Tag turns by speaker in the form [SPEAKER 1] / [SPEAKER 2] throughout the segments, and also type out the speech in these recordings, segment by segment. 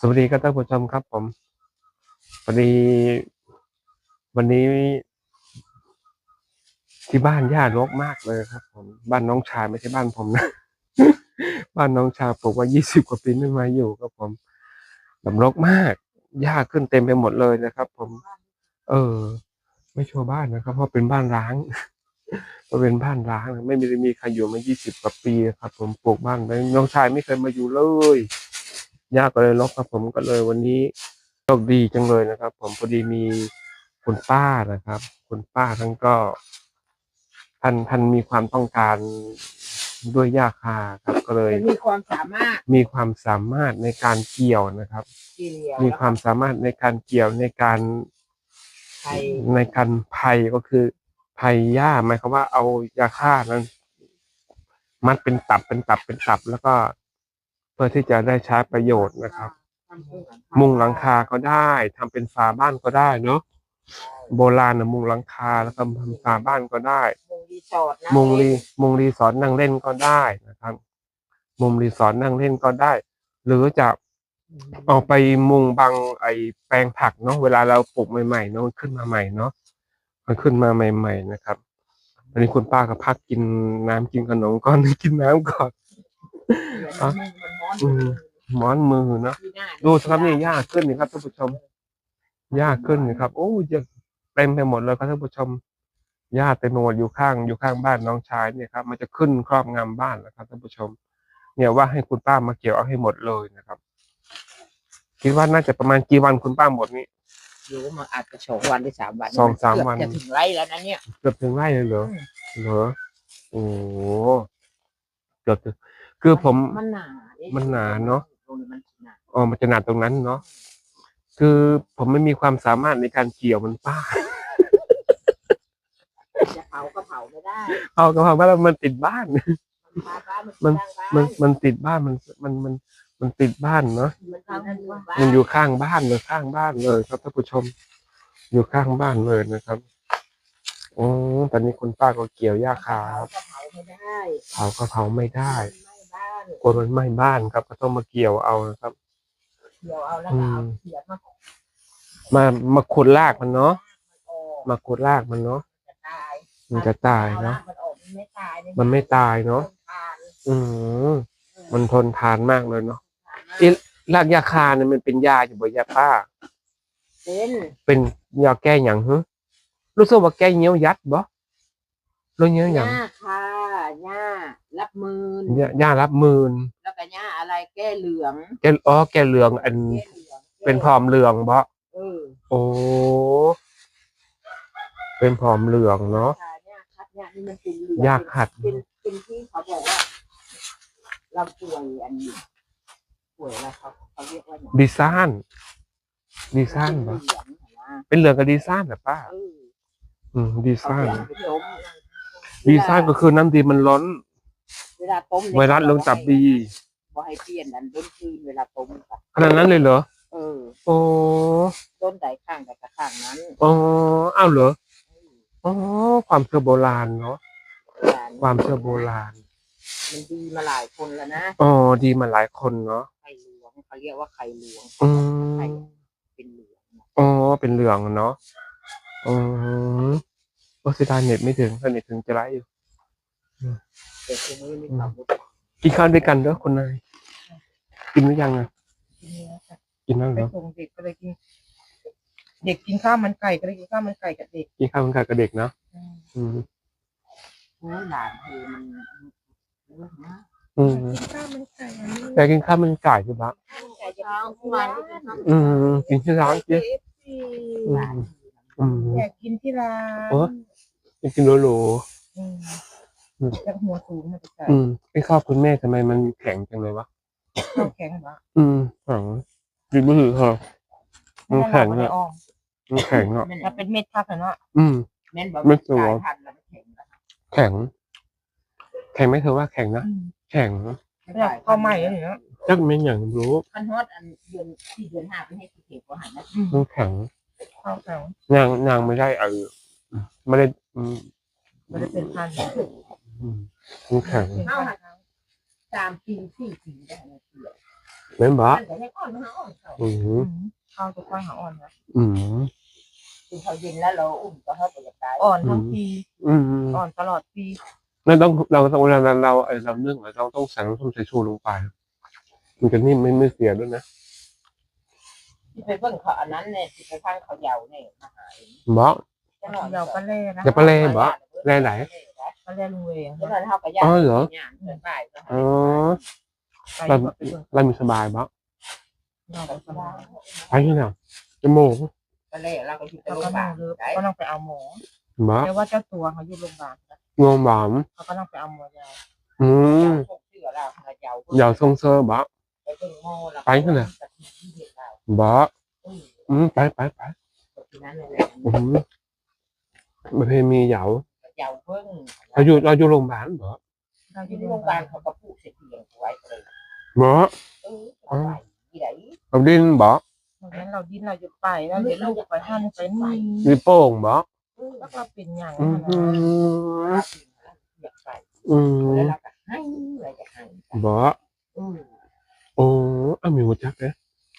[SPEAKER 1] สวัสดีครับท่านผู้ชมครับผมวันนี้วันนี้ ที่บ้านย่ารกมากเลยครับ ผม บ้านน้องชายไม่ใช่บ้านผมนะ บ้านน้องชายผมว่ายี่สิบกว่าปีไม่มาอยู่ครับผมแบบรกมากหญ้าขึ้นเต็มไปหมดเลยนะครับ ผม เออ ไม่ชัวร์บ้านนะครับ เพราะเป็นบ้านร้างเพราะเป็นบ้านร้าง ไม่มีมีใครอยู่มายี่สิบกว่าปีครับ ผมปลูกบ้านน้องชายไม่เคยมาอยู่เลย ย่าก็เลยรกครับ ผมก็เลยวันนี้โชคดีจังเลยนะครับ ผมพอดีมีคุณป้านะครับ คุณป้าท่านก็ท่านท่านมีความต้องการด้วยยาคาครับก็เลย
[SPEAKER 2] มันมีความสามารถ
[SPEAKER 1] มีความสามารถในการเกี่ยวนะครับ
[SPEAKER 2] ที่เรียว
[SPEAKER 1] มีความสามารถในการเกี่ยวในการ
[SPEAKER 2] ไทย
[SPEAKER 1] ในการไผ่ก็คือไผ่หญ้าหมายความว่าเอายาฆ่านั้น มัดเป็นตับเป็นตับเป็นตับ แล้วก็เพื่อที่จะได้ใช้ประโยชน์นะครับ
[SPEAKER 2] ทำให้หลังคา
[SPEAKER 1] มุงหลังคาก็ได้ทำเป็นฝาบ้านก็ได้เนาะโบราณนะมุงหลังคาแล้วก็ทำฝาบ้านก็ได้
[SPEAKER 2] มุงรีสอร์ทนะ
[SPEAKER 1] มุงรีมุงรีสอร์ทนั่งเล่นก็ได้นะครับ มุมรีสอร์ทนั่งเล่นก็ได้ หรือจะเอาไปมุงบังไอแปลงผักเนาะเวลาเราปลูกใหม่ๆเนาะมันขึ้นมาใหม่เนาะมันขึ้นมาใหม่ ๆ นะครับอันนี้คุณป้าก็พักกินน้ำกินขนมก่อนกินน้ำก่อน อะ
[SPEAKER 2] มันม้อน
[SPEAKER 1] อืมหมอนมือเนาะ
[SPEAKER 2] ที่หน้า
[SPEAKER 1] ดูสิครับนี่หญ้าขึ้นนี่ครับท่านผู้ชมหญ้าขึ้นนี่ครับ โอ้เยอะเต็มไปหมดเลยครับท่านผู้ชมหญ้าเต็มไปหมดอยู่ข้างอยู่ข้างบ้านน้องชายเนี่ยครับมันจะขึ้นครอบงำบ้านแล้วครับท่านผู้ชม เนี่ยว่าให้คุณป้ามาเกี่ยวเอาให้หมดเลยนะครับคิดว่าน่าจะประมาณกี่วันคุณป้าหมดนี้
[SPEAKER 2] อยู่มาอาจจะสองวันหรือสามวัน
[SPEAKER 1] สองสามวัน
[SPEAKER 2] เกือบจะถึงไร่แล้วนะเนี่ย
[SPEAKER 1] เกือบถึงไร่เลยเหรอ
[SPEAKER 2] อืม
[SPEAKER 1] เหรอโอ้โหเกือบถึง คือผม
[SPEAKER 2] มันหนาดิ
[SPEAKER 1] มันหนาเนอะ
[SPEAKER 2] ตรงนี้มันหนา
[SPEAKER 1] อ๋อมันจะหนาตรงนั้นเนาะคือผมไม่มีความสามารถในการเกี่ยวมันป้า
[SPEAKER 2] จะเผาก็เผาไม่ได้
[SPEAKER 1] เอากระเพราบ้านมันติดบ้าน
[SPEAKER 2] มันพาบ้าน
[SPEAKER 1] มัน
[SPEAKER 2] มัน
[SPEAKER 1] มันมันติดบ้านมันมันมันมันติดบ้านเนาะ
[SPEAKER 2] มันทางมันบ้าน
[SPEAKER 1] มันอยู่ข้างบ้านเลยข้างบ้านเลยครับท่านผู้ชม อยู่ข้างบ้านเลยนะครับโอ้ตอนนี้คุณป้าก็เกี่ยวหญ้าคาครับ
[SPEAKER 2] ก็เผาไม่ได้
[SPEAKER 1] เผาก็เผาไม่ได้
[SPEAKER 2] ไม่บ้าน
[SPEAKER 1] กลัวมันไหม้บ้านครับ ก็ต้องมาเกี่ยวเอานะครับ
[SPEAKER 2] เดี๋ยวเอาแล้วก็เอาเขียนมา
[SPEAKER 1] มามาขุดรากมันเนาะ
[SPEAKER 2] ออก
[SPEAKER 1] มาขุดรากมันเนาะ
[SPEAKER 2] จะตาย
[SPEAKER 1] มันจะตายเนาะ
[SPEAKER 2] มันออกมันไม่ตาย
[SPEAKER 1] มันไม่ตายเนาะ
[SPEAKER 2] ทาน
[SPEAKER 1] อืมมันทนทานมากเลยเนาะ
[SPEAKER 2] ทาน
[SPEAKER 1] อีรากยาคาเนี่ยมันเป็นยาอยู่บ่ยาป้า
[SPEAKER 2] เป็น
[SPEAKER 1] เป็นยาแก้หยังฮึรู้สึกว่าแก้เงี้ยวยัดบ่รู้เงี้ยวหยัง
[SPEAKER 2] หญ้าค่ะหญ้า รับมือ
[SPEAKER 1] ยาย่ารับมืน
[SPEAKER 2] แล้วก็หญ้าอะไรแก้เหลือง
[SPEAKER 1] แกอ๋อแกเหลืองอัน
[SPEAKER 2] แก้เหลือง
[SPEAKER 1] เป็นผอมเหลืองบ่
[SPEAKER 2] เออ
[SPEAKER 1] โอ้เป็นผอมเหลืองเนาะ
[SPEAKER 2] ค่ะหญ้าคัดหญ้านี่มันเป็นเหลือง
[SPEAKER 1] หญ้าคัด
[SPEAKER 2] เป็นเป็นที่เขาบอกว่าเราป่วยอันนี้ป่วยอะไรเขาเขาเรียกว่าอย่าง
[SPEAKER 1] ดีซ่านดีซ่านบ่
[SPEAKER 2] เป็นเหลืองนะ
[SPEAKER 1] เป็นเหลืองกับดีซ่านเหรอป้า
[SPEAKER 2] เออ
[SPEAKER 1] อืมดี
[SPEAKER 2] เขา
[SPEAKER 1] ซ่าน
[SPEAKER 2] เรียกว่าต้ม
[SPEAKER 1] ดีซ่านก็คือน้ำดีมันล้น
[SPEAKER 2] เวลาต้ม
[SPEAKER 1] ไวรัสลงตับดี
[SPEAKER 2] บ่ให้เปลี่ยนอันต้นคืนเวลาต้มค่ะ
[SPEAKER 1] ขนาดนั้นเลยเหรอ
[SPEAKER 2] เออ
[SPEAKER 1] โอ้
[SPEAKER 2] ต้นใดข้างใดกระข้างนั้น
[SPEAKER 1] อ๋ออ้าวเหรอ
[SPEAKER 2] เออ
[SPEAKER 1] อ๋อความเชื่อโบราณเนาะ
[SPEAKER 2] หลาน
[SPEAKER 1] ความเชื่อโบราณ
[SPEAKER 2] มันดีมาหลายคนแล้วนะ
[SPEAKER 1] อ๋อดีมาหลายคนเนาะ
[SPEAKER 2] ไข่หลวงเขาเรียกว่าไข่หลวง
[SPEAKER 1] อื
[SPEAKER 2] ไข่
[SPEAKER 1] ม
[SPEAKER 2] เป็นเหลืองนะ
[SPEAKER 1] อ๋อเป็นเหลืองเนาะอืมโอ้เสียดายเน็ตไม่ถึงถ้าเน็ตถึงจะไลฟ์อยู่
[SPEAKER 2] แต่ทีนี้มีความรู้
[SPEAKER 1] กินข้าวด้วยกันเด้อคนนายกินหรือยังอะ
[SPEAKER 2] ทีนี้ค่ะ
[SPEAKER 1] กินแล้ว
[SPEAKER 2] ไป
[SPEAKER 1] เหรอ
[SPEAKER 2] ส่งเด็กก็เลยกิน เด็กกินข้าวมันไก่ก็เลยกินข้าวมันไก่กับเด็ก
[SPEAKER 1] กินข้าวมันไก่กับเด็กเนาะอืม
[SPEAKER 2] โอ้ยหลานคือมันเยอะนะ
[SPEAKER 1] อืม
[SPEAKER 2] กินข้าวมันไก่อันนี้
[SPEAKER 1] แต่กินข้าวมันไก่ใช่ปะ
[SPEAKER 2] ไก่จะกินทุกวันกินข้าว
[SPEAKER 1] อืมกินที่ร้าน
[SPEAKER 2] เอ
[SPEAKER 1] เจ๊
[SPEAKER 2] ฟซีหลาน
[SPEAKER 1] อืม
[SPEAKER 2] อยากกินที่ร้าน
[SPEAKER 1] โอ้ กินโหล
[SPEAKER 2] อืม
[SPEAKER 1] อืม
[SPEAKER 2] จากหัวสูงมาจากไก่
[SPEAKER 1] ๆอืมไอ้ข้าวคุณแม่ทำไมมันแข็งจังเลยวะ
[SPEAKER 2] ข้าวแข็งปะ
[SPEAKER 1] อืมแข็งกินมือเหรอมันแข็ง
[SPEAKER 2] ไม่ได้
[SPEAKER 1] อะ
[SPEAKER 2] ออก
[SPEAKER 1] มันแข็งอะ
[SPEAKER 2] ถ้าเป็นเม็ดคักอะเนาะ
[SPEAKER 1] อืม
[SPEAKER 2] แม่นบอก
[SPEAKER 1] ไม่สวย
[SPEAKER 2] กลายพันธุ์แล้วมันแข็งอะ
[SPEAKER 1] แข็ง แข็งไหม่เธอว่าแข็งนะ
[SPEAKER 2] อืม
[SPEAKER 1] แข็ง
[SPEAKER 2] เนี่ยข้าวใหม่อันนี้เนาะ
[SPEAKER 1] จักเม่นอย่างรู้
[SPEAKER 2] คันฮอดอันเดือนที่เดือนห้าเป็นให้สิเก็บกว่าหันนะ
[SPEAKER 1] มันแข็ง
[SPEAKER 2] ข้าวแข็ง
[SPEAKER 1] นางนางไม่ได้เออไม่ได้อืม
[SPEAKER 2] มันจะเป็นพันธุ์
[SPEAKER 1] อืมมันแข็ง
[SPEAKER 2] เข้าหันสามปีสี่ปีได้นะเกี่ยว
[SPEAKER 1] แม่นบ่
[SPEAKER 2] มันก็ให้อ่อนมันอ่อนเขา
[SPEAKER 1] อืม
[SPEAKER 3] ข้าวจะค่อยหาอ่อนนะ
[SPEAKER 1] อืม
[SPEAKER 2] คือเขาเย็นแล้วเราอุ้มก็เขาไปจะตาย
[SPEAKER 3] อ่อนทั้งปี
[SPEAKER 1] อืม
[SPEAKER 3] อ่อนตลอดปี
[SPEAKER 1] นั่นต้องเราต้องเวลาเราเออเราเนื่องเราต้องใส่น้ำส้มสายชูลงไปมันจะนิ่มไม่ไม่เสียด้วยนะ
[SPEAKER 2] ที่ไปเบิ่งเขาอันนั้นเนี่ยที่ไปฟังเขาเหยาเนี่ยมาหาเอง
[SPEAKER 1] บ่
[SPEAKER 2] จะนอน
[SPEAKER 3] เดี๋ยวก็เล่นะ
[SPEAKER 1] จะไปเล่บ่แล่ไหน
[SPEAKER 3] ก็เล่ลุงเวง
[SPEAKER 2] จะนอนเท่ากับยา
[SPEAKER 1] อ๋อเหรอ
[SPEAKER 2] ย่างเกินไปก็หา
[SPEAKER 1] อ๋อ
[SPEAKER 3] ไป
[SPEAKER 1] เรา
[SPEAKER 3] แบบไปเบิ่ง
[SPEAKER 1] เรามีสบายบ่
[SPEAKER 3] เราไปสบาย
[SPEAKER 1] ไปที่ไหนจมูก
[SPEAKER 2] ก็เล่เราก็อยู่ไป
[SPEAKER 3] เขา
[SPEAKER 2] โรงพ
[SPEAKER 3] ก็
[SPEAKER 2] ยาบา
[SPEAKER 3] นั่
[SPEAKER 2] ล
[SPEAKER 3] งเลิฟ
[SPEAKER 2] ได้
[SPEAKER 3] ก็ต้องไปเอาหมอ
[SPEAKER 1] บ่
[SPEAKER 3] แต่ว่าเจ้าตัวเขาอยู่โรงพยาบาลนะ
[SPEAKER 1] งวงบาม
[SPEAKER 3] เขาก็ต้องไปเอาหมอยา
[SPEAKER 1] อืม
[SPEAKER 2] พวกเชื่อเราเราเหยา
[SPEAKER 1] อย่าทรงเซอร์บ่
[SPEAKER 2] ไปเบิ่งโม่เรา
[SPEAKER 1] ไปเถอะนะบ่
[SPEAKER 2] อืม
[SPEAKER 1] อืมไปไปไป
[SPEAKER 2] ที่นั้นเลย
[SPEAKER 1] อืมประเพณีเหยา
[SPEAKER 2] เหยาเบิ่ง
[SPEAKER 1] เราอยู่เราอยู่โรงพยาบาลบ่
[SPEAKER 3] เราอ
[SPEAKER 2] ที่
[SPEAKER 3] ยู่
[SPEAKER 2] โร
[SPEAKER 3] โรงง
[SPEAKER 2] พ
[SPEAKER 3] พ
[SPEAKER 2] ยา
[SPEAKER 3] ยา
[SPEAKER 2] บา
[SPEAKER 3] บา
[SPEAKER 2] ล
[SPEAKER 3] ล
[SPEAKER 2] เขาก็พูดเสียเพียงไว้เลย
[SPEAKER 1] บ่
[SPEAKER 2] เออเอาไปที่ไหน
[SPEAKER 1] เอาดินบ่
[SPEAKER 3] เพราะฉะนั้นเราดิ้นเราจะไปแล้วเดี๋ยวลูกไปห้านไปนี่
[SPEAKER 1] มีโป่งบ่
[SPEAKER 3] แล้วก็เป็นอย่าง
[SPEAKER 1] อื
[SPEAKER 3] นั้น
[SPEAKER 1] ม
[SPEAKER 3] นะ
[SPEAKER 2] อยากไป
[SPEAKER 1] อืม
[SPEAKER 2] แล้วเราก็ให้อะไรจะให้
[SPEAKER 1] บ่
[SPEAKER 2] อืม
[SPEAKER 1] โอ้อามีหัวจักเลย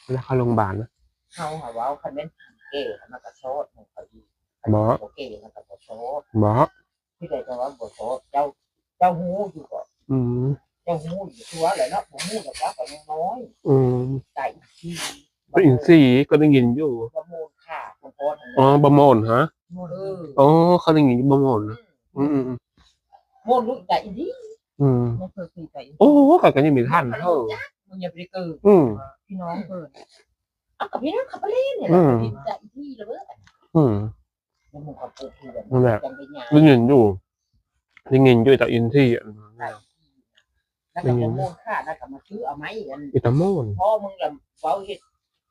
[SPEAKER 1] เวลาเข้าโรงพยาบาลนะ
[SPEAKER 2] เขาหาว่าคันเป็นเก๋มันก็โชดมันก็ดี
[SPEAKER 1] บ่
[SPEAKER 2] เก๋มันก็บ่โชด
[SPEAKER 1] บ่
[SPEAKER 2] ที่ใดก็ว่าบ่โชดเจ้าเจ้าหูอยู่ก็
[SPEAKER 1] อืม
[SPEAKER 2] เจ้าหูอยู่ตัวเลยเนาะบ่หูแต่ว่าก็ยังน้อย
[SPEAKER 1] อืม
[SPEAKER 2] ไก่ที่
[SPEAKER 1] ก็อินทรีย์ก็ได้ยินอยู่
[SPEAKER 2] ประมูลค่าของโพสต์
[SPEAKER 1] อ๋อบะโมนฮะ
[SPEAKER 3] หมด
[SPEAKER 2] เออ
[SPEAKER 1] อ๋อเขาได้ยินบะโมนนะอืมอืมอืม
[SPEAKER 2] โมนรู้ใจอีดี
[SPEAKER 1] อืม
[SPEAKER 3] ไม่เคยคุยแต่
[SPEAKER 1] โอ้ก็กันยังมีท่านเท่า
[SPEAKER 2] มึงอย่าไปเกิด
[SPEAKER 1] อืม
[SPEAKER 3] พี่น้องเปิด
[SPEAKER 2] เอากับพี่น้องขับไปเล่นเนี่ย
[SPEAKER 1] อืม
[SPEAKER 2] ใจอีดีเลยเว้ย
[SPEAKER 1] อืม
[SPEAKER 2] แล้วมึงก็ปลูกเพื่อน
[SPEAKER 1] นั่นแหละ
[SPEAKER 2] จังไปหยา
[SPEAKER 1] ได้ยินอยู่ได้ยินอยู่แต่อินทรีย์อันนั้น
[SPEAKER 2] แล้วก็ประมูลค่าแล้วก็มาซื้อเอาไหมอัน
[SPEAKER 1] อิตาโมน
[SPEAKER 2] พ่อมึงละเว้าเฮ็ด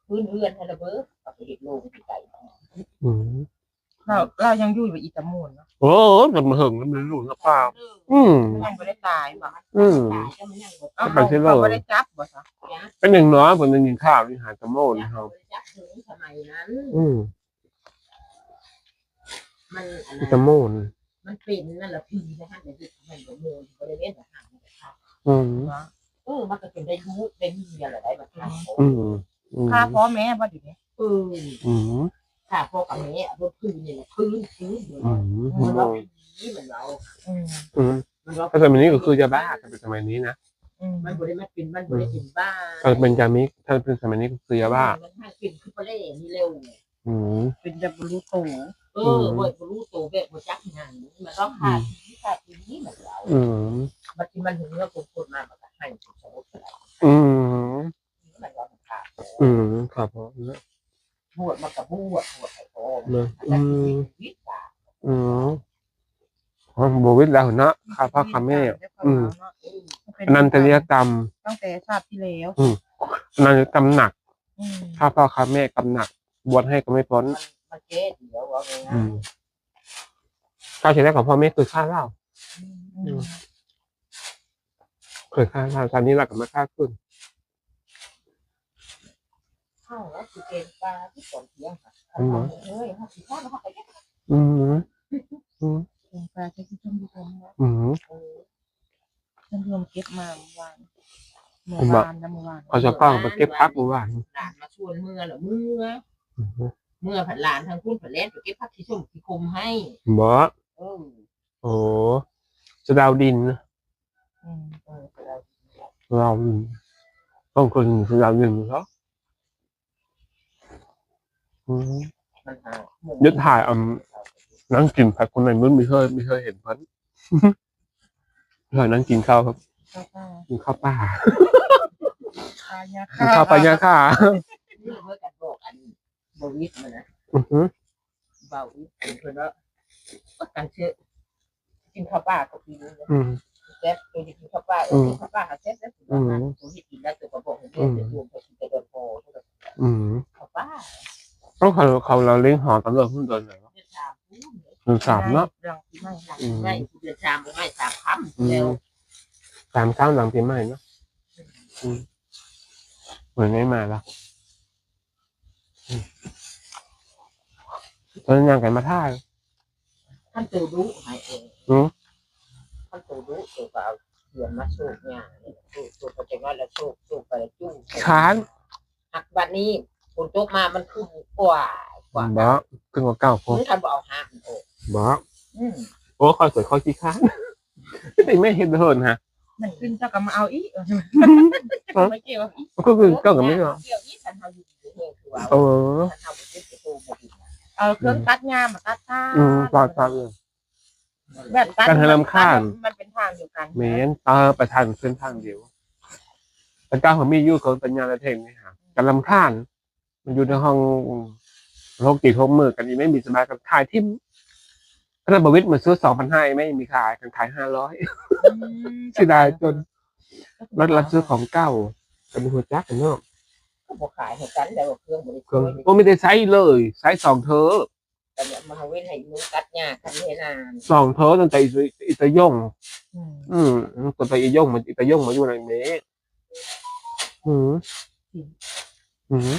[SPEAKER 2] พื้นเรือนให้ระเบิดเอาไปเฮ็ดโรงที่ไก่
[SPEAKER 1] อืม
[SPEAKER 3] เราเรายังอยู่แบบอีตามูนเนาะ
[SPEAKER 1] โอ้มันมาเหิงมันหลุนกับป้าอืม
[SPEAKER 3] ยังไม่ได้ตายบ่
[SPEAKER 1] อืม
[SPEAKER 2] ตายก็มันยังบ่
[SPEAKER 3] เอา
[SPEAKER 2] ตาย
[SPEAKER 3] เขาเขาไม่ได้จับบ่ซะ
[SPEAKER 1] เป็นหนึ่งเนาะผมได้ยินข่าวนี่หาตาโมน
[SPEAKER 2] อยาก
[SPEAKER 1] ครับ
[SPEAKER 2] เอาไปจับถึงสมัยนั้น
[SPEAKER 1] อืม
[SPEAKER 2] มันอัน
[SPEAKER 1] อิ
[SPEAKER 2] นั้น
[SPEAKER 1] ตาโมน
[SPEAKER 2] มันเป็นนั่นแหละพี่นะฮะในที่มันบ่มูลบริเวณทหารนะครับ
[SPEAKER 1] อืม
[SPEAKER 2] เออมันก็เป็นได้รู้ได้มีอะไรได้มาทำ
[SPEAKER 1] อืมอืม
[SPEAKER 3] ค่าพ่อแม่บ่อยู่นี่
[SPEAKER 2] เออ
[SPEAKER 1] อืม
[SPEAKER 2] ถ้าพวกกับแม่รถพื้นนี่แหละพื้นพื้น
[SPEAKER 1] อืม
[SPEAKER 2] มันเราผีมันเรา
[SPEAKER 3] อืม
[SPEAKER 1] อืม
[SPEAKER 2] มันเรา
[SPEAKER 1] ถ้าสมัยนี้ก็คือยาบ้าถ้าเป็นสมัยนี้นะ
[SPEAKER 3] อืม
[SPEAKER 2] มันบริเวณเป็นมันบริเวณบ้า
[SPEAKER 1] ถ้าเป็นยามิกถ้าเป็นสมัยนี้ก็คือยาบ้า
[SPEAKER 2] มันให้เป็นคือปลาเล่นี่เร็ว
[SPEAKER 1] อืม
[SPEAKER 3] เป็นจะบรรลุโต
[SPEAKER 2] เออเว้ยรู้ตัวแบบบ่จักงานมันต้องหาที่ขาดที่เหมือนเรา
[SPEAKER 1] อืม
[SPEAKER 2] บางทีมันถึงเนื้อคนๆมามันก็ให้สมมติอะไร
[SPEAKER 1] อืม
[SPEAKER 2] มันก็ขาด
[SPEAKER 1] อืมครับผม
[SPEAKER 2] บวชมันก็บวชบวชไอ้โต
[SPEAKER 1] เนอะ
[SPEAKER 2] อื
[SPEAKER 1] อืม
[SPEAKER 2] วิสา
[SPEAKER 1] อืมอ๋อบวิทย์แล้วเนาะข้าพ่อข้าแม่ อืมอนันตริยกรรม
[SPEAKER 3] ตั้งแต่ชาติที่แล้ว
[SPEAKER 1] อนันตริยกรรมหนัก
[SPEAKER 3] อืม
[SPEAKER 1] ข้าพ่อข้าแม่กรรมหนัก บวชให้ก็ไม่พ้น
[SPEAKER 2] มันมันเจ๊เดี๋ยวว่าไง
[SPEAKER 1] อืมข้าวเฉลี่ยของพ่อแม่คือฆ่าเหล้า
[SPEAKER 3] อืม
[SPEAKER 1] เคยฆ่าเหล้าตอนนี้เราก็มาฆ่าขึ้น
[SPEAKER 2] เข้าแล้วคือเกณฑ์ปลาที่ก่อนเที่ยงค่ะเฮ้ยห้าสิบห้าแล้วเขาไป
[SPEAKER 1] อืม
[SPEAKER 3] เป็นปลาที่ที่ชมดูผมนะ
[SPEAKER 1] อืม
[SPEAKER 2] เออ
[SPEAKER 3] ฉันรวมเก็บมาเมื่อวานเมื่อ
[SPEAKER 1] ผมบอก
[SPEAKER 3] วานนะเมื่อวาน
[SPEAKER 1] เขาจะป้องไปเก็บพักเมื่อวาน
[SPEAKER 2] หลานมาชวนเมื่อเหรอเมื่อ
[SPEAKER 1] อืม
[SPEAKER 2] เมื่อผัดหลานทางคุณผัดเล่นไปเก็บผักที่ส้มที่คมให้
[SPEAKER 1] บอส
[SPEAKER 2] เออ
[SPEAKER 1] โอ้จะดาวดินนะ
[SPEAKER 3] อืม
[SPEAKER 2] เออเรา
[SPEAKER 1] เราต้องคนจะดาวดินเหรออืม
[SPEAKER 2] มันหา
[SPEAKER 1] ยึดถ่ายอืมนั่งกินผักคนไหนมึงไม่เคยไม่เคยเห็นพันเคยนั่งกินข้าวครับ
[SPEAKER 3] ข้าวปลา
[SPEAKER 1] กินข้าวป่า
[SPEAKER 3] ปลายา
[SPEAKER 1] กินข้าวปลายาค่ะ
[SPEAKER 2] นี่เมื่อกันบอกอัน บวิสมันนะ
[SPEAKER 1] อือหือ
[SPEAKER 2] เบาวิสเป็นคนว่าการเชื่อกินข้าวปลากับปีนี้
[SPEAKER 1] อืม
[SPEAKER 2] แซ่บตัวที่กินข้าวปลาเออกินข้าวปลาหาแซ่บแล้วผมว่าตัวที่กินแล้วตัวกระบอกของเด็กจะรวมไปกินแต่เดินโพ
[SPEAKER 1] อืม
[SPEAKER 2] ข้าวปลา
[SPEAKER 1] ต้องเขาเขาเราเลี้ยงหอตำรวจเพิ่งเดินเหรอ
[SPEAKER 2] เดือนสามพูด
[SPEAKER 1] เดือนสามเนาะ
[SPEAKER 3] หลังปีใหม่
[SPEAKER 2] หลังไม่เดือนสามไม่สามคำ
[SPEAKER 1] อื
[SPEAKER 2] แล้ว
[SPEAKER 1] มสามเก้าหลังปีใหม่เนาะอืมเหมือนไม่มาแล้วอืม ตอนนั้นยังกันมาท่าย
[SPEAKER 2] ท่านตัวรู้หายเอง
[SPEAKER 1] อืม
[SPEAKER 2] ท่านตัวรู้ตัวเปล่าขียนมาสูบเนี่ยสูบสูบไปจังว่าแล้วสูบสูบไปแล้วจุ้ง
[SPEAKER 1] ค้าน
[SPEAKER 2] หักวันนี้ฝนตกมามันคือกว่ากว่า
[SPEAKER 1] บ่ขึ้นกว่าเก่าพอ
[SPEAKER 2] มึงทันบอกเอาหางโอ้
[SPEAKER 1] บ่
[SPEAKER 2] อืม
[SPEAKER 1] โอ้คอยสวยคอยขี้ค้านไม่ไม่เห็นเหินฮะ
[SPEAKER 3] มันขึ้นเจ้าก็มาเอาอีกเออไม่เกี่ยวอีก
[SPEAKER 1] ก็คือเก็กับไม่เหรอ
[SPEAKER 2] เกี่ยวนี้ฉันทำอยู่ที่นี่คือว่า
[SPEAKER 1] เออ
[SPEAKER 2] ฉันทำอยู่ที่ประตูมาดีนะ
[SPEAKER 3] เอาเครื่องตัดงามาตัดท่า
[SPEAKER 1] อืมปลอดภัยเลย
[SPEAKER 3] แบบตัด
[SPEAKER 1] การให้รำคาญ
[SPEAKER 3] มันเป็นทางเดียวกัน
[SPEAKER 1] เมนเออประทานเส้นทางเดียวแต่การผมมีอยู่กับปัญญาและเทคนี่ฮะกันลำคาญมันอยู่ในห้องโลกติดโฮมมือกันยังไม่มีสบายกับขายทิมขนาดบวิทย์มาซื้อสองพันห้าไม่มีขายกันขายห้าร้อยเสียดายจนรถรับซื้อของเก่ากันหัวจักกันเนาะ
[SPEAKER 2] ก็บอกขายให้กันแต่ว่าเครื่องบริ
[SPEAKER 1] เครื่อง
[SPEAKER 2] โภค
[SPEAKER 1] ก็ไม่ได้ใช้เลยใช้สองเธอ
[SPEAKER 2] แต่เนี่ยมาเว้นให้นุ้งกัดหญ้าคันเทนาน
[SPEAKER 1] สองเธอตั้งแต่อิอิตาย่ง
[SPEAKER 3] อืม
[SPEAKER 1] อืมตั้งแต่อิตาย่งมันอิตาย่งมาอยู่ในเมฆอืมอืม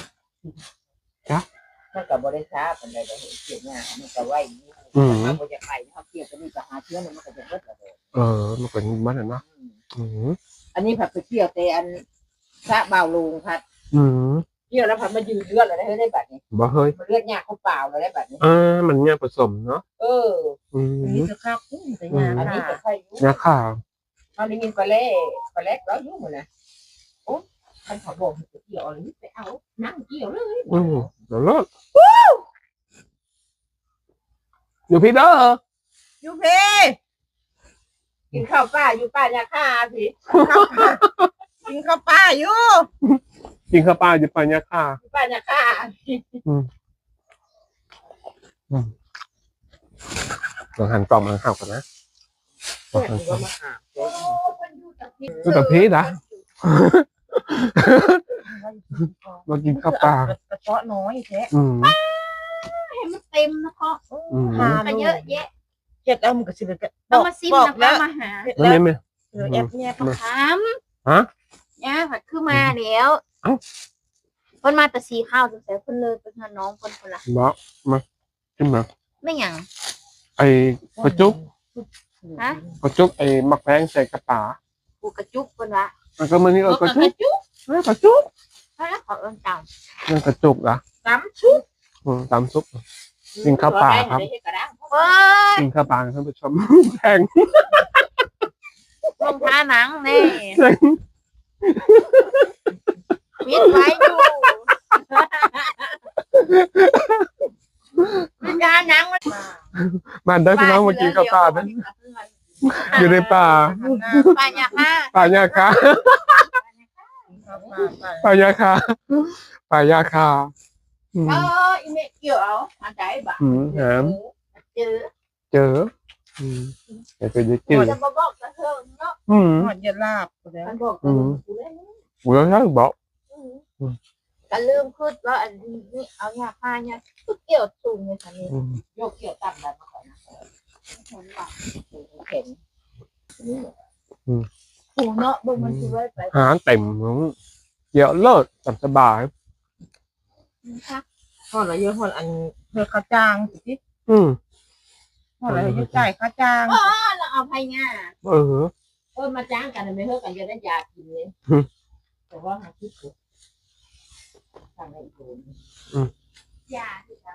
[SPEAKER 2] มันกับบริษัทเป็นอะไรเห็นเกี่ยวหญ้ามันก็ไหวอยู่
[SPEAKER 1] อืม
[SPEAKER 2] มันก็จะไปเขาเกี่ยวกันนี่ก็หาเชื้อมันก็จะเบิดเลย
[SPEAKER 1] เออมันเป็นมันอะเนาะ
[SPEAKER 2] อืม
[SPEAKER 1] อืม
[SPEAKER 2] อันนี้ผัดไปเกี่ยวแต่อันพระเบาลุงพัด
[SPEAKER 1] อืม
[SPEAKER 2] เกี่ยวแล้วผัดมายืนเลือดเลยได้ได้แบบนี้
[SPEAKER 1] บ่เฮ้ย
[SPEAKER 2] มันเลือดหญ้าเขาเปล่าเลยได้แบบนี้
[SPEAKER 1] อ่า มันเนี่ยผสมเนาะ
[SPEAKER 2] เออ
[SPEAKER 1] อื
[SPEAKER 3] อัน
[SPEAKER 1] ม
[SPEAKER 3] นี้จะคาบอุ้มแต่งา
[SPEAKER 2] อันนี้
[SPEAKER 3] ค่ะ
[SPEAKER 2] จะใช่ยุ่
[SPEAKER 1] เนี่ยข่าว
[SPEAKER 2] เขาได้ยินปลาเล่ปลาเล็กแล้วยุ่งหมดนะโอ้ท่านเขาบอกจะเกี่ยวอะไรไปเอา นั่งเกี่ยวเลย
[SPEAKER 1] อืมเดี๋ยวเลิกอยู่พี่เด้อ
[SPEAKER 2] ยูเพกินข้าวป้าอยู่ป้ายาฆ่าสิ
[SPEAKER 3] กินข้าวปลาอยู่
[SPEAKER 1] กินข้าวปลาอยู่ปัญญาค่า
[SPEAKER 2] อยู่ป้ายาฆ่า
[SPEAKER 1] ลองหันกล่องมาเข้ากันนะ
[SPEAKER 2] เพื่อนก็มาหาโอ้คนอยู่กับพี่
[SPEAKER 1] อยู่กับพี่นะมากินข้าวปลาก
[SPEAKER 3] ระเพาะน้อยแท้
[SPEAKER 1] อืม
[SPEAKER 4] ให้มันเต็มนะพ่อ
[SPEAKER 1] อืม
[SPEAKER 4] ก็เยอะแยะ
[SPEAKER 3] เจ็ดเอามันก็สิบเอ็ด
[SPEAKER 4] เอามาซิม
[SPEAKER 3] บอก
[SPEAKER 4] แล้ว
[SPEAKER 3] แล้
[SPEAKER 4] ก็
[SPEAKER 3] ว
[SPEAKER 4] มาหา
[SPEAKER 1] แล้วไม่ไม่
[SPEAKER 3] เออแอปเนี่ย
[SPEAKER 1] อืม
[SPEAKER 4] ถาม
[SPEAKER 1] ฮะ
[SPEAKER 4] ย่าผัดขึ้นมาแล้ว
[SPEAKER 1] เอ้า
[SPEAKER 4] เพิ่นมาแต่สีข้าวสงสัยเพิ่นเลยเป็นน้องเพิ่นคนละ
[SPEAKER 1] บอกมาขึ้นมา
[SPEAKER 4] ไม่หยัง
[SPEAKER 1] ไอ้กระจุก
[SPEAKER 4] ฮะ
[SPEAKER 1] กระจุกไอ้มักแพงใส่กระป๋า
[SPEAKER 4] กูกระจุกเพิ่นวะ
[SPEAKER 1] มันก็มันนี่เออกระจุก
[SPEAKER 4] จุก
[SPEAKER 1] เออกระจุก
[SPEAKER 4] เพราะแล้วขอเอิ้นต่ำ
[SPEAKER 1] นั่นกระจุกเหรอ
[SPEAKER 2] น้ำชุบ
[SPEAKER 1] อืมตามซุปกินข้าวปลาครับ
[SPEAKER 4] เอ้ย
[SPEAKER 1] กินข้าวปลาท่านผู้ชมแพง
[SPEAKER 4] ลงท่าหนังแน่
[SPEAKER 1] แพง
[SPEAKER 4] ปิดไว้อยู่ปิดท่าหนังมัน
[SPEAKER 1] มาได้พี่น้องมากินข้าวปลานะอยู่ในป่า
[SPEAKER 4] ปลาหยาค่า
[SPEAKER 1] ป่ายาคาป่ายาคาป่ายาคาอืม
[SPEAKER 2] เอออีเมเกี่ยวเอาอันใจบ้า
[SPEAKER 1] อืมหาม
[SPEAKER 4] เจอ
[SPEAKER 1] เจออืมเดี๋ยวจะได้จืด
[SPEAKER 4] จะมาบอกกระเทิงเนาะ
[SPEAKER 1] อืม
[SPEAKER 3] หอดเย็นลาบแล้ว
[SPEAKER 2] มันบอก
[SPEAKER 1] อืม
[SPEAKER 2] กูเล่น
[SPEAKER 1] หัวเราะบ อก
[SPEAKER 4] ก็ลืมพูดว่าอันนี้เอาหยาค่าเนี่ยก็เกี่ยวสูงเลยค่ะนี่
[SPEAKER 1] อืม
[SPEAKER 2] โยกเกี่ยวต่ำแบบมาก่อนนะ
[SPEAKER 4] เห็นว่า
[SPEAKER 2] เห็น
[SPEAKER 4] หูเนาะเบิ่งมันสิไว้ไป
[SPEAKER 1] หาเต็มเยอะเลิศตับสบาย
[SPEAKER 4] นะคะ
[SPEAKER 3] หอดอะไรเยอะหอดอันเธอข้าวจ้างสิ
[SPEAKER 1] อืม
[SPEAKER 3] หอดอะไรเยอะจ่ายข้าวจ้าง
[SPEAKER 4] อ๋อเราเอาไผ่เนี่ย
[SPEAKER 1] เออ
[SPEAKER 2] เออมาจ้างกันไม่เท่ากันจะได้ยากินเลย
[SPEAKER 1] อืม
[SPEAKER 2] แต่ว่าหาที่ถูก ทางไหนถูก
[SPEAKER 4] ยาที่ท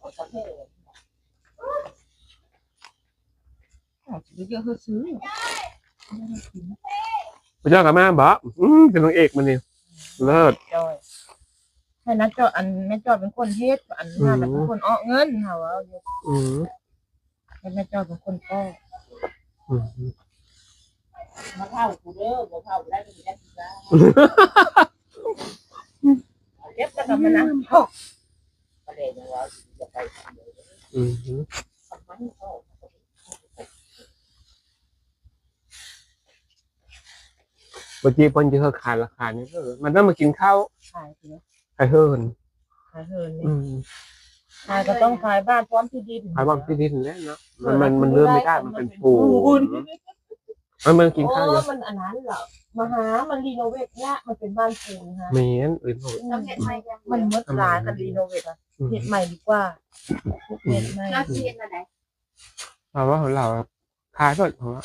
[SPEAKER 2] ออกประเทศ
[SPEAKER 3] หอดเยอะคือซื้อ
[SPEAKER 1] ไปเจอกับแม่บอกอืมเป็นนางเอกมันนี่เลิศ
[SPEAKER 3] จอยให้นักจอดอันแม่จอดเป็นคนเฮ็ดอันงานเป็นคนอ้อเงินเขาเอาอยู่
[SPEAKER 1] อืม
[SPEAKER 3] ให้แม่จอดเป็นคนอ้อ
[SPEAKER 1] อืม
[SPEAKER 2] มาเท่ากูเด้อมาเท่าได้ก็ได้กินได้ เก็บ
[SPEAKER 3] แล้ว
[SPEAKER 2] กั
[SPEAKER 3] ก็
[SPEAKER 2] น
[SPEAKER 3] มา
[SPEAKER 2] มา
[SPEAKER 3] นั่
[SPEAKER 2] นะ
[SPEAKER 3] งพอก
[SPEAKER 2] ประเด็นว่าจะไปทำเลย
[SPEAKER 1] อืม
[SPEAKER 2] ทำไมเขา
[SPEAKER 1] บางทีเพิ่นจะเฮอขายราคานี้เออมันต้องมากินข้าว
[SPEAKER 3] ขายเถอะ
[SPEAKER 1] ขายเฮิน
[SPEAKER 3] ขายเฮินนี่
[SPEAKER 1] อืม
[SPEAKER 3] ขายก็ต้องขายบ้านพร้อมที่ดิน
[SPEAKER 1] ขายบางที่ดินแล้วเนาะมันมันมันเลื่อนไม่ได้มันเป็นปูน มันมันกินข้าวเย
[SPEAKER 3] โอ้
[SPEAKER 1] อะ
[SPEAKER 3] มันอันนั้นเหรอมาหา มันรีโนเวทเนี่ยมันเป็นบ้านปูนฮะ
[SPEAKER 1] เมียนอื่นโหดำ
[SPEAKER 4] เราเห็นไหมยัง
[SPEAKER 3] มันมดหลายกันรีโนเวทอะ
[SPEAKER 1] อืม
[SPEAKER 3] เฮ็ดใหม่ดีกว่าเฮ็ดใหม่
[SPEAKER 4] เราเทียนอะไร
[SPEAKER 1] เราว่าของเราขายก็ของเรา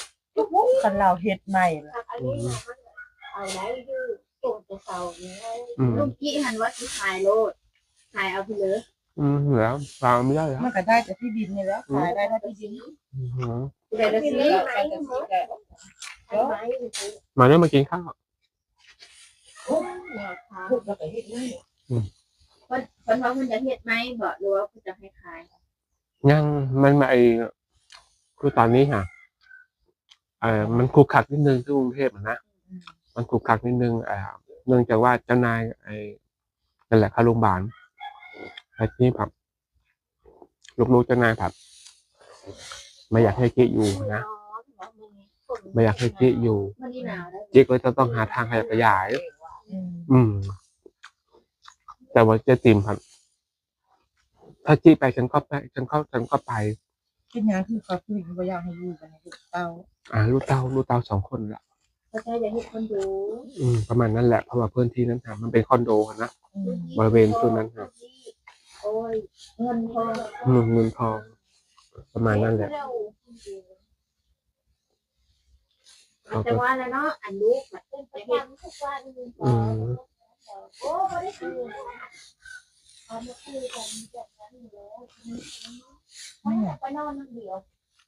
[SPEAKER 3] กันเราเฮ็ดใหม่ล่ะ
[SPEAKER 4] อันนี้มันเอาไหนอยู่ตรงตัวเสาเนี่ย
[SPEAKER 1] อืม
[SPEAKER 4] ลุงกี้หันว่าที่ขายโลดขายเอาไปเลย
[SPEAKER 1] อืมแล้วฟังไม่ได้แล้ว
[SPEAKER 3] มันก็ได้แต่ที่ดินนี่แหล้วขายได้แต่ที่ดิน
[SPEAKER 1] อืม
[SPEAKER 4] เดี๋ยวจะซื้อ
[SPEAKER 3] ได้
[SPEAKER 4] ไหม
[SPEAKER 3] แต่ที่แก
[SPEAKER 4] ไห ม
[SPEAKER 1] มาเนี่ยมากินข้าว
[SPEAKER 3] พูดแล้วก็เฮ็ดนี่
[SPEAKER 4] คนคนว่าคุณจะเฮ็ดไหมบอกหรือว่าคุณจะให้ขาย
[SPEAKER 1] ยังมันมาไอคือตอนนี้ค่ะเออมันคุกคักนิดนึงที่กรุงเทพอะนะมันคุกคักนิดนึงอ่าเนื่องจากว่าเจ้านายไอ้นั่นแหละเข้าโรงพยาบาลไอ้ที่แบบลูกๆเจ้านายแบบไม่อยากให้เจ๊อยู่นะ ไม่อยากให้เจ๊อยู่
[SPEAKER 4] มันนี่หนาวแล้ว
[SPEAKER 1] เจ๊ก็จะต้องหาทางขยับขยาย
[SPEAKER 3] อืม
[SPEAKER 1] อืม แต่ว่าเจ๊ติมครับ ถ้าจี้ไปฉันก็ไปฉันก็ฉันก็ไป
[SPEAKER 3] เป็นหยังคือเขาคือบ่อยากให้อยู่กันในลูกเต้า
[SPEAKER 1] อ่าลูกเต้าลูกเต้าสองคนละ
[SPEAKER 4] เขาจะจะเฮ็ดคนดู
[SPEAKER 1] อืมประมาณนั้นแหละเพราะว่าพื้นที่นั้นค่ะมันเป็นคอนโดอะนะ
[SPEAKER 3] อืม
[SPEAKER 1] บริเวณส่วนนั้นครับ
[SPEAKER 4] โอ้ยเงินทอง
[SPEAKER 1] เงินเงินทอง ประมาณนั้นแหละ
[SPEAKER 4] แต่ว่าแล้วเนาะอันลูกแบบเป็นประจำทุกวัน
[SPEAKER 1] อืม
[SPEAKER 4] โอ้ไม่ได้คือเอามาคุยกันแบบนั้นอยู่แล้วไม่อยากไปนอนนั่งเดียว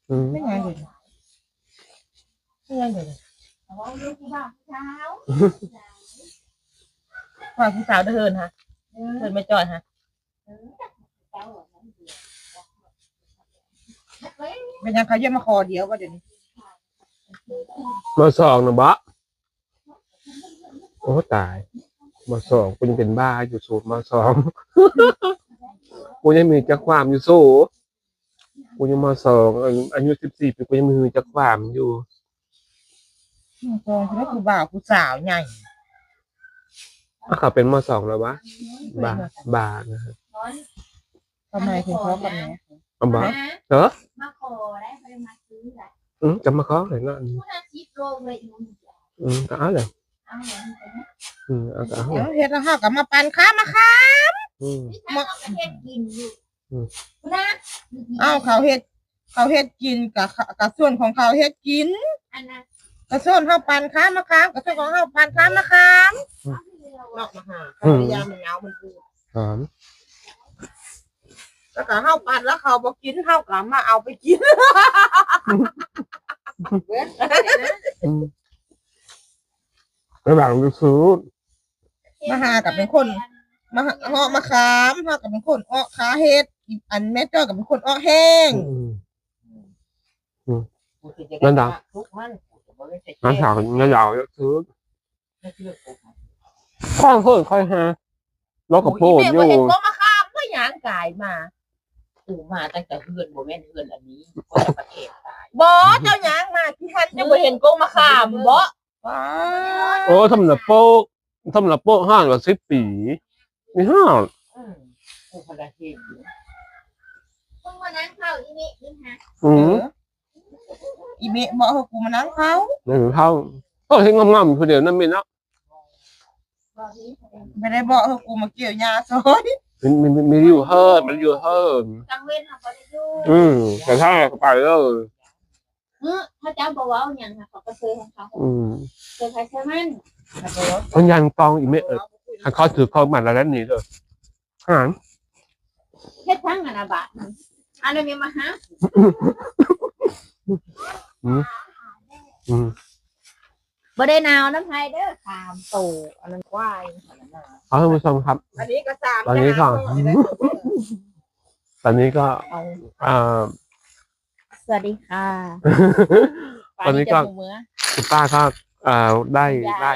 [SPEAKER 1] อืม
[SPEAKER 3] ไม่ยังเลยไม่ยังเลย
[SPEAKER 4] แต่ว่าลูกที่บ้านเช้า
[SPEAKER 3] ว่าผู้สาวเดินฮะเดินไม่จอดฮะ
[SPEAKER 4] เช้าแบบนั้นเดียว
[SPEAKER 3] เป็นยังเขาเยี่ยมมาคอเดียวว่าเดี๋ยวนี้
[SPEAKER 1] มาสองนะบะโอ้ตายมาสองกูยังเป็นบ้าอยู่สูตรมาสองกูยังมีจักความอยู่สู้กูยังมาสองอายุสิบสี่ปีกูยังมีจักความอยู่
[SPEAKER 3] กองเขาคือบ่าวผู้สาวใหญ่
[SPEAKER 1] ถ้าเขาเป็นมาสองแล้ววะบาบานะฮะ
[SPEAKER 4] นอน
[SPEAKER 3] ทำไมถึงเขาแบบนี้
[SPEAKER 1] เอาบา
[SPEAKER 4] นะ
[SPEAKER 1] เออ
[SPEAKER 4] มาขอได้ไปมาซื้อแหละ
[SPEAKER 1] อืมจะมาขอเลยนะ
[SPEAKER 4] ผู้น่าชิปโลงเลยมึง
[SPEAKER 1] อืมก็เอาเลย
[SPEAKER 4] เอาเหมือนกันนะ
[SPEAKER 1] อืมเอาก็เอา
[SPEAKER 3] เดี๋ยวเฮ็ดแล้วเฮากับมาปันค้ามาค่ะ
[SPEAKER 1] อืม
[SPEAKER 4] ที่ทางประเทศกินอยู่
[SPEAKER 1] อืม
[SPEAKER 4] นะ
[SPEAKER 3] เอาเขาเฮ็ดเขาเฮ็ดกินกับกับส่วนของเขาเฮ็ดกิน
[SPEAKER 4] อันนั้น
[SPEAKER 3] กับส่วนเฮาปันค้ามาค้ามกับส่วนของเฮาปันค้ามาค้ามนอกมาหาเขาพยายามมันเหงามันพูด
[SPEAKER 1] หอม
[SPEAKER 3] แล้วก็เฮาปันแล้วเขาบ่กินเฮาก็มาเอาไปกิน
[SPEAKER 1] อืมระหว่างลูกซูด
[SPEAKER 3] มาหากับเป็นคน มาหาเฮาะมาขามเฮากับเป็นคนอ้อขาเฮ็ดอีกอันแม่จ้อยกับเป็นคนอ้อแห้ง
[SPEAKER 1] อืมนั่นดาวน้าสาวน้าสาวซื้อข้างเพิ่นค่อยฮะล็อกกับโพด
[SPEAKER 3] โอ้ย
[SPEAKER 1] อยู่
[SPEAKER 3] แม่บ่เห็นก็มาขามมาหยางกายมา
[SPEAKER 2] กูมาตั้งแต่เพื่อนโมแม่นเพื่อนอันนี้ก็จะประเทศตาย
[SPEAKER 3] บ่เจ้าหยางมาที่ทันจะบ่เห็นโกมาขามบ่ว้า
[SPEAKER 1] โอ้ทำหนับโป๊กทำหนับโป๊กห้าว่าสิบปีมีห้า
[SPEAKER 2] อืมกูพละเห็นอยู่
[SPEAKER 4] พวกวันนั้นเข้าอีนี่นี่ฮะ
[SPEAKER 1] อืม
[SPEAKER 3] อีเมะบอกให้กูมานั่งเขา
[SPEAKER 1] หนึ่งเท่าก็เห็นงามๆคนเดียวนั่นมีเนาะ
[SPEAKER 4] บอกนี้
[SPEAKER 3] ไม่ได้บอกให้กูมาเกี่ยวยาซอย
[SPEAKER 1] มันมันมันมีอยู่เฮิร์มันอยู่เฮิร์
[SPEAKER 4] กังเว้นเขาก็ได้ดู
[SPEAKER 1] อืมแต่ถ้าไปเลย
[SPEAKER 4] เออถ้าเจ้าบอกว่าอย่างค่ะเขาก็เคยของเขา
[SPEAKER 1] อืม
[SPEAKER 4] เคยใครใช่ไหม
[SPEAKER 1] คนยันกองอีเมเออถ้าเขาถือเขามาแล้วนี่เลยหาร
[SPEAKER 4] เฮ็ดทั้งอันนะบาทอันนี้มีมาหา
[SPEAKER 1] อืม
[SPEAKER 4] บ่ได้หนาวน้ำไทยเด้อขามโตอันนั้นควาย
[SPEAKER 1] เอาท่านผู้ชมครับ
[SPEAKER 3] อันนี้ก็สาม
[SPEAKER 1] ตอนนี้ก็ตอนนี้ก็
[SPEAKER 4] เอา
[SPEAKER 1] อ่า
[SPEAKER 4] สวัสดีค่ะ
[SPEAKER 1] ตอนนี้ก็
[SPEAKER 4] เมื่อ
[SPEAKER 1] คุณป้าก็เอ่อได้ได้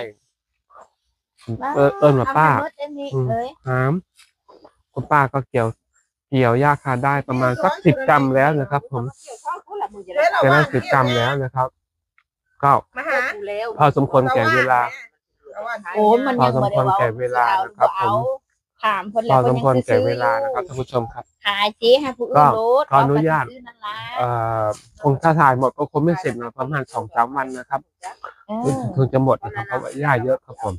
[SPEAKER 1] เออเอิญมาป้า
[SPEAKER 4] เอเอ็มนี่
[SPEAKER 1] อืม
[SPEAKER 4] เอ้ย
[SPEAKER 1] หามคุณป้าก็เกี่ยว เกี่ยวหญ้าคาได้ประมาณสักสิบกรัมแล้วนะครับ ผม
[SPEAKER 2] เกี่ยวข้าวกูละมึงจะ
[SPEAKER 3] เดี๋
[SPEAKER 2] ได้
[SPEAKER 3] ยวเรา
[SPEAKER 1] แต่
[SPEAKER 3] ว่า
[SPEAKER 1] นั้นสิบกรัมแล้วนะครับ ก็
[SPEAKER 3] มาหา
[SPEAKER 2] กูแล้ว
[SPEAKER 1] พอสมควรแก่เวลา
[SPEAKER 4] โอ้ยมัน
[SPEAKER 1] พอ
[SPEAKER 4] ยัง
[SPEAKER 1] สม
[SPEAKER 4] บ่
[SPEAKER 1] คว
[SPEAKER 4] ได้
[SPEAKER 1] ร
[SPEAKER 4] เว้า
[SPEAKER 1] แก่เวลานะครับผม
[SPEAKER 4] ถามเพิ่น
[SPEAKER 1] พ
[SPEAKER 4] แล้
[SPEAKER 1] อ
[SPEAKER 4] ว
[SPEAKER 1] ส
[SPEAKER 4] เพิ่
[SPEAKER 1] ม
[SPEAKER 4] น
[SPEAKER 1] ควร
[SPEAKER 4] ยัง
[SPEAKER 1] แก่
[SPEAKER 4] ซื้อ
[SPEAKER 1] เวลานะครับท่านผู้ชมครับ
[SPEAKER 4] ขายสิให้ผู้อื่นรู้
[SPEAKER 1] ขออนุญาต
[SPEAKER 4] เขก็ซื้นั่นล่ะ
[SPEAKER 1] เอ่อคงถ้าถ่ายหมดก็คงไม่เสร็จนะประมาณสองสามวันนะครับ
[SPEAKER 4] เออ
[SPEAKER 1] คงจะหมดนะครับเพราะว่าหญ้าเยอะครับผม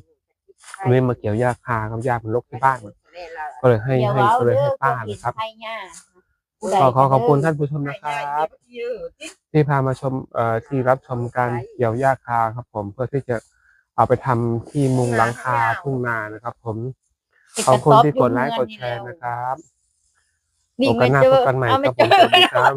[SPEAKER 1] วันนี้มาเกี่ยวหญ้าคากับหญ้ามันรกที่บ้านก็เลยให้
[SPEAKER 4] เดี๋ยว
[SPEAKER 1] ให้
[SPEAKER 4] เว้า
[SPEAKER 1] ก็เลย
[SPEAKER 4] เด้
[SPEAKER 1] ให้
[SPEAKER 4] อ
[SPEAKER 1] ป้า
[SPEAKER 4] กิน
[SPEAKER 1] นะครับ
[SPEAKER 4] ไผย่า
[SPEAKER 1] ขอขอขอบคุณท่านผู้ชมนะค
[SPEAKER 3] ใหญ่
[SPEAKER 1] รับ
[SPEAKER 3] เยอะที่
[SPEAKER 1] ที่พามาชมเอ่อที่รับชมการเกี่ยวหญ้าคาครับผมเพื่อที่จะ เอาไปทำที่มุงหลังคาทุ่งนานะครับ ผมขอบคุณที่กดไลค์กดแชร์นะครับ
[SPEAKER 4] นี่
[SPEAKER 1] โอกา
[SPEAKER 4] ไม่
[SPEAKER 1] สหน้า
[SPEAKER 4] เจ
[SPEAKER 1] พ
[SPEAKER 4] อบ
[SPEAKER 1] กันใหม่
[SPEAKER 4] เอา
[SPEAKER 1] ค
[SPEAKER 4] ไม่
[SPEAKER 1] รับ
[SPEAKER 4] เจ
[SPEAKER 1] ผม
[SPEAKER 4] อ
[SPEAKER 1] สวัสดีครับ